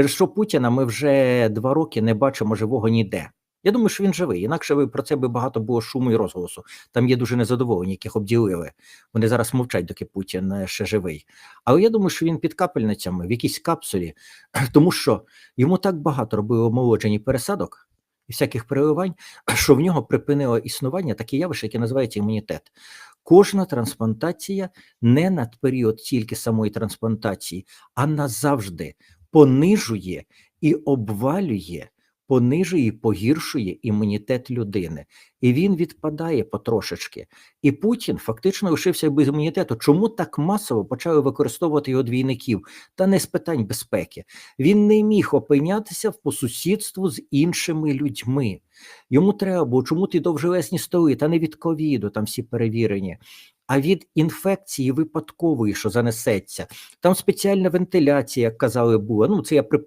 Через що Путіна ми вже два роки не бачимо живого ніде. Я думаю, що він живий. Інакше би про це би багато було шуму і розголосу. Там є дуже незадоволені, яких обділили. Вони зараз мовчать, доки Путін е, ще живий. Але я думаю, що він під капельницями в якійсь капсулі, тому що йому так багато робили омолоджень пересадок і всяких переливань, що в нього припинило існування таке явище, яке називається імунітет. Кожна трансплантація не на період тільки самої трансплантації, а назавжди понижує і обвалює, понижує і погіршує імунітет людини. І він відпадає потрошечки. І Путін фактично лишився без імунітету. Чому так масово почали використовувати його двійників? Та не з питань безпеки. Він не міг опинятися по сусідству з іншими людьми. Йому треба було, чому ти довжелезні столи, та не від ковіду, там всі перевірені, а від інфекції випадкової, що занесеться. Там спеціальна вентиляція, казали, була. Ну, це я припущаю.